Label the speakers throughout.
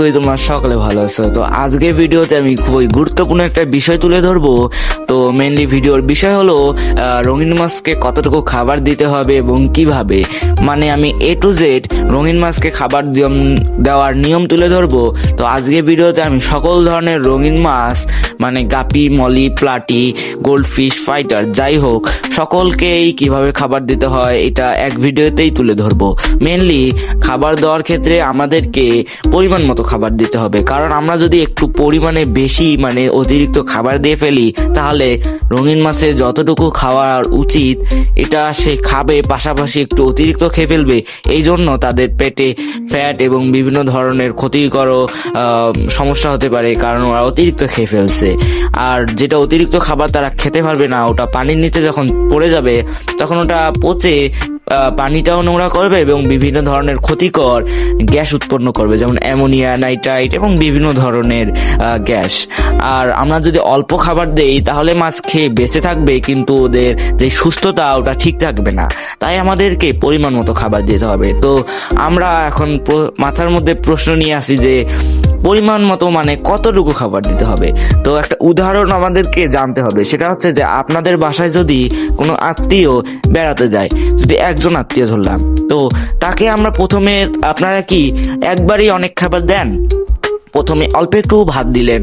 Speaker 1: করি তোমরা সকলে ভালো আছো। তো আজকে ভিডিওতে আমি খুবই গুরুত্বপূর্ণ একটা বিষয় তুলে ধরবো। তো মেনলি ভিডিওর বিষয় হলো রঙিন মাছকে কতটুকু খাবার দিতে হবে এবং কীভাবে? মানে আমি এ টু জেড রঙিন মাছকে খাবার দেওয়ার নিয়ম তুলে ধরবো। তো আজকে ভিডিওতে আমি সকল ধরনের রঙিন মাছ মানে guppy, molly, platy, goldfish, fighter, যাই হোক, সকলকেই কীভাবে খাবার দিতে হয় এটা এক ভিডিওতেই তুলে ধরবো। মেনলি খাবার দেওয়ার ক্ষেত্রে আমাদেরকে পরিমাণ মতো খাবার দিতে হবে। কারণ আমরা যদি একটু পরিমাণে বেশি মানে অতিরিক্ত খাবার দিয়ে ফেলি, তাহলে রঙিন মাছের যতটুকু খাওয়ার উচিত, এটা সে খাবে, পাশাপাশি একটু অতিরিক্ত খেয়ে ফেলবে। এই জন্য তাদের পেটে ফ্যাট এবং বিভিন্ন ধরনের ক্ষতিকর সমস্যা হতে পারে, কারণ ওরা অতিরিক্ত খেয়ে ফেলছে। আর যেটা অতিরিক্ত খাবার তারা খেতে পারবে না, ওটা পানির নিচে যখন পড়ে যাবে, তখন ওটা পচে পানিটাও নোংরা করবে এবং বিভিন্ন ধরনের ক্ষতিকর গ্যাস উৎপন্ন করবে, যেমন অ্যামোনিয়া, নাইট্রাইট এবং বিভিন্ন ধরনের গ্যাস। আর আমরা যদি অল্প খাবার দেই, তাহলে মাছ খেয়ে বেঁচে থাকবে, কিন্তু ওদের যে সুস্থতা, ওটা ঠিক থাকবে না। তাই আমাদেরকে পরিমাণ মতো খাবার দিতে হবে। তো আমরা এখন মাথার মধ্যে প্রশ্ন নিয়ে আসি যে পরিমাণ মতো মানে কতটুকু খাবার দিতে হবে? তো একটা উদাহরণ আমাদেরকে জানতে হবে, সেটা হচ্ছে যে আপনাদের বাসায় যদি কোনো আত্মীয় বেড়াতে যায়, যদি একজন আত্মীয় ধরলাম, তো তাকে আমরা প্রথমে আপনারা কি একবারই অনেক খাবার দেন? প্রথমে অল্প একটু ভাত দিলেন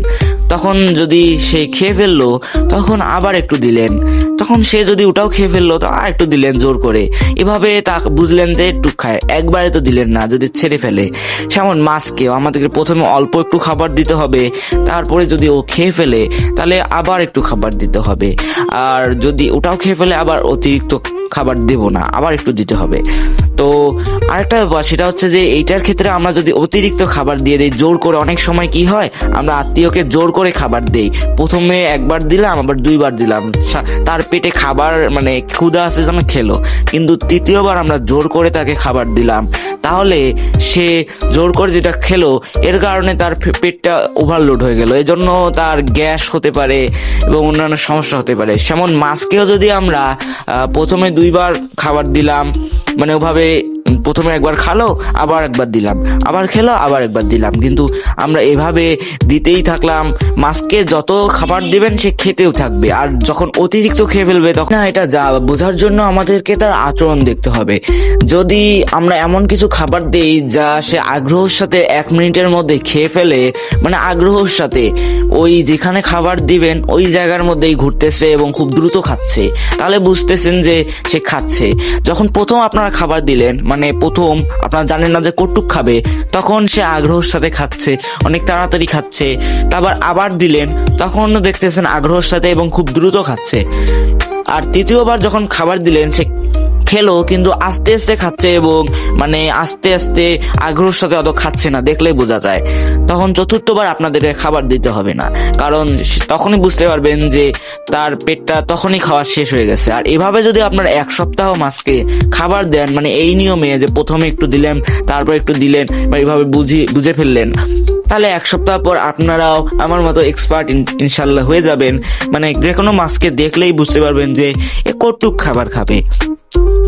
Speaker 1: তখন যদি সে খেয়ে ফেলল, তখন আবার একটু দিলেন। তখন সে যদি ওটাও খেয়ে ফেলল, তো আর একটু দিলেন জোর করে। এভাবে তা বুঝলেন যে একটু খায়, একবারে তো দিলেন না, যদি ছেড়ে ফেলে। যেমন মাছকেও আমাদেরকে প্রথমে অল্প একটু খাবার দিতে হবে, তারপরে যদি ও খেয়ে ফেলে, তাহলে আবার একটু খাবার দিতে হবে। আর যদি ওটাও খেয়ে ফেলে, আবার অতিরিক্ত খাবার দেব না, আবার একটু দিতে হবে। তো আরেকটা ব্যাপার, সেটা হচ্ছে যে এইটার ক্ষেত্রে আমরা যদি অতিরিক্ত খাবার দিয়ে দিই, জোর করে অনেক সময় কি হয়, আমরা আত্মীয়কে জোর করে খাবার দেই। প্রথমে একবার দিলাম, আবার দুইবার দিলাম। তার পেটে খাবার মানে ক্ষুধা আছে যেন খেলো। কিন্তু তৃতীয়বার আমরা জোর করে তাকে খাবার দিলাম। তাহলে সে জোর করে যেটা খেলো, এর কারণে তার পেটটা ওভারলোড হয়ে গেল। এজন্য তার গ্যাস হতে পারে এবং অন্যান্য সমস্যা হতে পারে। যেমন মাছকেও যদি আমরা প্রথমে প্রথমে দুইবার খাবার দিলাম। মানে ওভাবে প্রথমে একবার খালো, আবার একবার দিলাম। আবার খেলো, আবার একবার দিলাম। কিন্তু আমরা এভাবে দিতেই থাকলাম। মাছকে যত খাবার দিবেন, সে খেতেও থাকবে। আর যখন অতিরিক্ত খেয়ে ফেলবে, তখন এটা যা, বোঝার জন্য আমাদেরকে তার আচরণ দেখতে হবে। যদি আমরা এমন কিছু খাবার দেই, যা সে আগ্রহের সাথে এক মিনিটের মধ্যে খেয়ে ফেলে মানে আগ্রহের সাথে, ওই যেখানে খাবার দিবেন, ওই জায়গার মধ্যেই ঘুরতেছে এবং খুব দ্রুত খাচ্ছে। তাহলে বুঝতেছেন যে সে খাচ্ছে। যখন প্রথম আপনারা খাবার দিলেন মানে প্রথম আপনারা জানেন না যে কটুক খাবে, তখন সে আগ্রহের সাথে খাচ্ছে, অনেক তাড়াতাড়ি খাচ্ছে, তারপর আবার দিলেন তখন দেখতেছেন আগ্রহের সাথে এবং খুব দ্রুত খাচ্ছে। আর তৃতীয়বার যখন খাবার দিলেন, সে খেলো, কিন্তু আস্তে আস্তে খাচ্ছে এবং মানে আস্তে আস্তে আগ্রহের সাথে অত খাচ্ছে না, দেখলেই বোঝা যায়। তখন চতুর্থবার আপনাদেরকে খাবার দিতে হবে না। কারণ তখনই বুঝতে পারবেন যে তার পেটটা তখনই খাওয়া শেষ হয়ে গেছে। আর এভাবে যদি আপনার এক সপ্তাহ মাছকে খাবার দেন মানে এই নিয়মে যে প্রথমে একটু দিলেন, তারপর একটু দিলেন, বা এইভাবে বুঝি, বুঝে ফেললেন, তাহলে এক সপ্তাহ পর আপনারাও আমার মতো এক্সপার্ট ইনশাল্লাহ হয়ে যাবেন। মানে যে কোনো মাছকে দেখলেই বুঝতে পারবেন যে কটুক খাবার খাবে।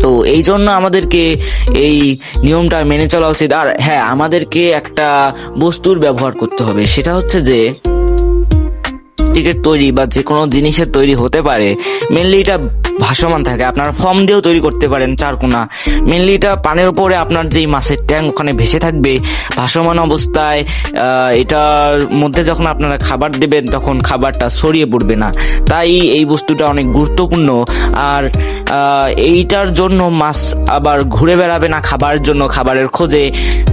Speaker 1: তো এই জন্য আমাদেরকে এই নিয়মটা মেনে চলা উচিত। আর হ্যাঁ আমাদেরকে একটা বস্তুর ব্যবহার করতে হবে। সেটা হচ্ছে যে টিকিট তৈরি বা যে কোনো জিনিসের তৈরি হতে পারে মেনলি এটা ভাসমান থাকে। আপনারা ফর্ম দিয়েও তৈরি করতে পারেন চারকোনা মেনলি এটা পানের উপরে আপনার যেই মাছের ট্যাঙ্ক ওখানে ভেসে থাকবে, ভাসমান অবস্থায় এটার মধ্যে যখন আপনারা খাবার দেবেন তখন খাবারটা ছড়িয়ে পড়বে না। তাই এই বস্তুটা অনেক গুরুত্বপূর্ণ। আর এইটার জন্য মাছ আবার ঘুরে বেড়াবে না খাবার জন্য খাবারের খোঁজে।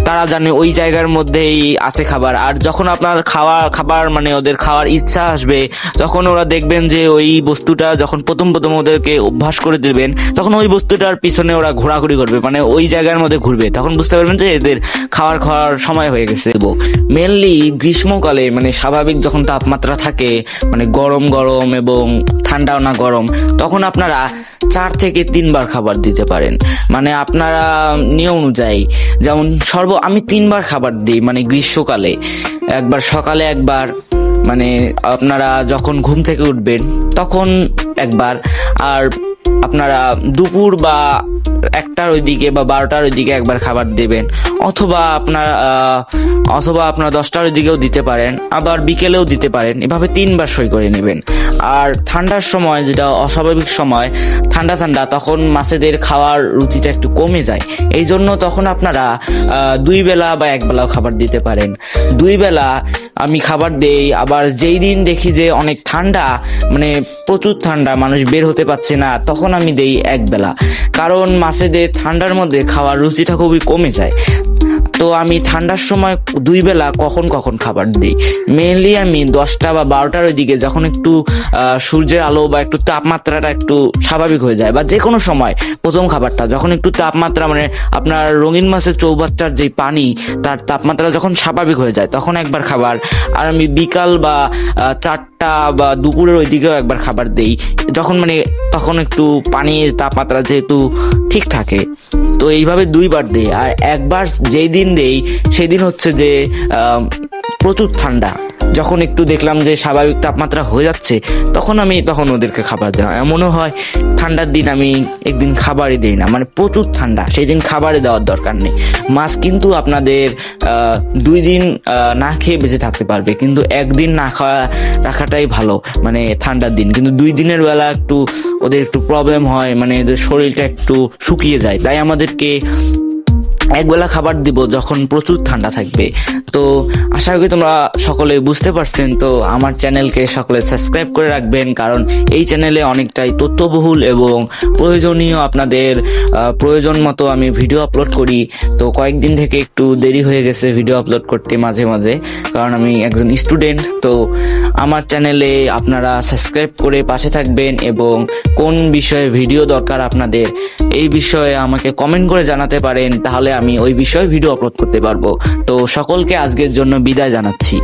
Speaker 1: তারা জানে ওই জায়গার মধ্যেই আছে খাবার। আর যখন আপনার খাওয়া, খাবার মানে ওদের খাওয়ার ইচ্ছা আসবে তখন ওরা দেখবেন যে ওই বস্তুটা যখন প্রথম প্রথম ওদেরকে অভ্যাস করে দেবেন, তখন ওই বস্তুটার পিছনে ওরা ঘোরাঘুরি করবে মানে ওই জায়গার মধ্যে ঘুরবে। তখন বুঝতে পারবেন যে এদের খাওয়ার খাওয়ার সময় হয়ে গেছে। মেনলি গ্রীষ্মকালে মানে স্বাভাবিক যখন তাপমাত্রা থাকে মানে গরম গরম এবং ঠান্ডাও না গরম, তখন আপনারা চার থেকে তিনবার খাবার দিতে পারেন। মানে আপনারা নিয়ম অনুযায়ী, যেমন সর্ব, আমি তিনবার খাবার দিই মানে গ্রীষ্মকালে। একবার সকালে, একবার মানে আপনারা যখন ঘুম থেকে উঠবেন তখন একবার আর আপনারা দুপুর বা একটার ওইদিকে বা বারোটার ওইদিকে একবার খাবার দেবেন। অথবা আপনার অথবা আপনার দশটার ওইদিকেও দিতে পারেন, আবার বিকেলেও দিতে পারেন। এভাবে তিনবার সই করে নেবেন। আর ঠান্ডার সময়, যেটা অস্বাভাবিক সময়, ঠান্ডা ঠান্ডা, তখন মাছেদের খাওয়ার রুচিটা একটু কমে যায়। এই জন্য তখন আপনারা দুই বেলা বা এক বেলাও খাবার দিতে পারেন। দুই বেলা আমি খাবার দেই, আবার যেই দিন দেখি যে অনেক ঠান্ডা মানে প্রচুর ঠান্ডা, মানুষ বের হতে পারছে না, তখন আমি দেই এক বেলা। কারণ মাছেদের ঠান্ডার মধ্যে খাওয়ার রুচিটা খুবই কমে যায়। তো আমি ঠান্ডার সময় দুই বেলা কখন কখন খাবার দিই? মেনলি আমি দশটা বা বারোটার ওই দিকে যখন একটু সূর্যের আলো বা একটু তাপমাত্রাটা একটু স্বাভাবিক হয়ে যায় বা যে কোনো সময় প্রথম খাবারটা যখন একটু তাপমাত্রা মানে আপনার রঙিন মাছের চৌবাচ্চার যে পানি তার তাপমাত্রা যখন স্বাভাবিক হয়ে যায় তখন একবার খাবার। আর আমি বিকাল বা আহ, চারটা বা দুপুরের ওই দিকেও একবার খাবার দেই। যখন মানে তখন একটু পানির তাপমাত্রা যেহেতু ঠিক থাকে, তো এইভাবে দুইবার দেই। আর একবার যেই দিন দেই সেই দিন হচ্ছে যে প্রচুর ঠান্ডা। যখন একটু দেখলাম যে স্বাভাবিক তাপমাত্রা হয়ে যাচ্ছে, তখন আমি তখন ওদেরকে খাবার দেওয়া এমনও হয়, ঠান্ডার দিন আমি একদিন খাবারই দিই না। মানে প্রচুর ঠান্ডা সেই দিন খাবারই দেওয়ার দরকার নেই। মাছ কিন্তু আপনাদের দুই দিন না খেয়ে বেঁচে থাকতে পারবে। কিন্তু একদিন না খাওয়া, রাখাটাই ভালো মানে ঠান্ডার দিন। কিন্তু দুই দিনের বেলা একটু, ওদের একটু প্রবলেম হয় মানে শরীরটা একটু শুকিয়ে যায়। তাই আমাদেরকে একবেলা খাবার দিব যখন প্রচুর ঠান্ডা থাকবে। তো আশা করি তোমরা সকলে বুঝতে পারছেন, তো আমার চ্যানেলকে সকলে সাবস্ক্রাইব করে রাখবেন, কারণ এই চ্যানেলে অনেকটাই তথ্যবহুল এবং প্রয়োজনীয় আপনাদের প্রয়োজন মতো আমি ভিডিও আপলোড করি। তো কয়েকদিন থেকে একটু দেরি হয়ে গেছে ভিডিও আপলোড করতে মাঝে মাঝে, কারণ আমি একজন স্টুডেন্ট। তো আমার চ্যানেলে আপনারা সাবস্ক্রাইব করে পাশে থাকবেন এবং কোন বিষয়ে ভিডিও দরকার আপনাদের, এই বিষয়ে আমাকে কমেন্ট করে জানাতে পারেন, তাহলে আমি ওই বিষয়ে ভিডিও আপলোড করতে পারব। তো সকলকে আজকের জন্য বিদায় জানাচ্ছি।